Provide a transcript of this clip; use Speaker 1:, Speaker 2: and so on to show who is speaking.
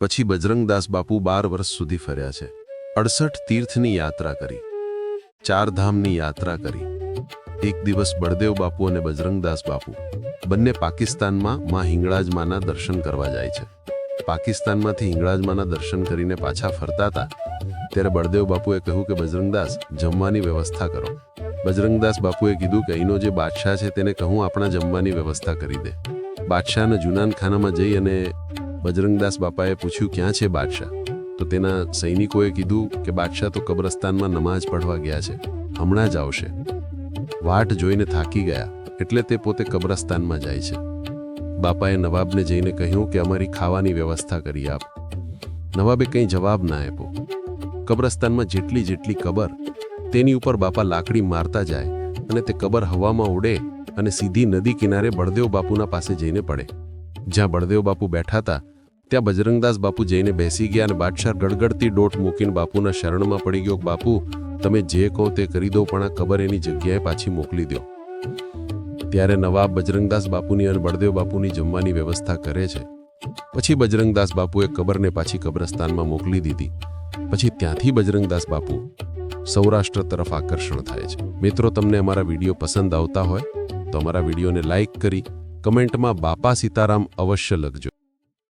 Speaker 1: પછી બજરંગદાસ બાપુ બાર વર્ષ સુધી ફર્યા છે. અડસઠ તીર્થની યાત્રા કરી. ચાર ધામની યાત્રા કરી. એક દિવસ બળદેવ બાપુ અને બજરંગદાસ બાપુ બંને પાકિસ્તાનમાં માં હિંગળાજમાના દર્શન કરવા જાય છે. પાકિસ્તાનમાંથી હિંગળાજમાના દર્શન કરીને પાછા ફરતા હતા, ત્યારે બળદેવ બાપુએ કહ્યું કે બજરંગદાસ, જમવાની વ્યવસ્થા કરો. બજરંગદાસ બાપુએ કીધું કે અહીંનો જે બાદશાહ છે તેને કહું, આપણા જમવાની વ્યવસ્થા કરી દે. બાદશાહના જુનાનખાનામાં જઈ અને બજરંગદાસ બાપાએ પૂછ્યું, ક્યાં છે બાદશાહ? તો તેના સૈનિકોએ કીધું કે, બાદશાહ તો કબ્રસ્તાનમાં નમાઝ પઢવા ગયા છે. હમણાં જ આવશે. વાટ જોઈને થાકી ગયા, એટલે તે પોતે કબ્રસ્તાનમાં જાય છે. બાપાએ નવાબને જઈને કહ્યું કે, અમારી ખાવાની વ્યવસ્થા કરી આપ. નવાબે કંઈ જવાબ ના આપ્યો. કબ્રસ્તાનમાં જેટલી જેટલી કબર, તેની ઉપર બાપા લાકડી મારતા જાય અને તે કબર હવામાં ઉડે અને સીધી નદી કિનારે બળદેવ બાપુના પાસે જઈને પડે. જ્યાં બળદેવ બાપુ બેઠા હતા ત્યાં બજરંગદાસ બાપુ જઈને બેસી ગયા અને બાદશાહ ગડગડતી ડોટ મૂકીને બાપુના શરણમાં પડી ગયો બાપુ, તમે જે કહો તે કરી દો, પણ આ કબર એની જગ્યાએ પાછી મોકલી દો ત્યારે નવાબ બજરંગદાસ બાપુની અને બળદેવ બાપુની જમવાની વ્યવસ્થા કરે છે. પછી બજરંગદાસ બાપુએ કબરને પાછી કબ્રસ્તાનમાં મોકલી દીધી. પછી ત્યાંથી બજરંગદાસ બાપુ સૌરાષ્ટ્ર તરફ આકર્ષણ થાય છે. મિત્રો, તમને અમારા વીડિયો પસંદ આવતા હોય તો અમારા વિડીયોને લાઇક કરી, કમેન્ટમાં બાપા સીતારામ અવશ્ય લખજો.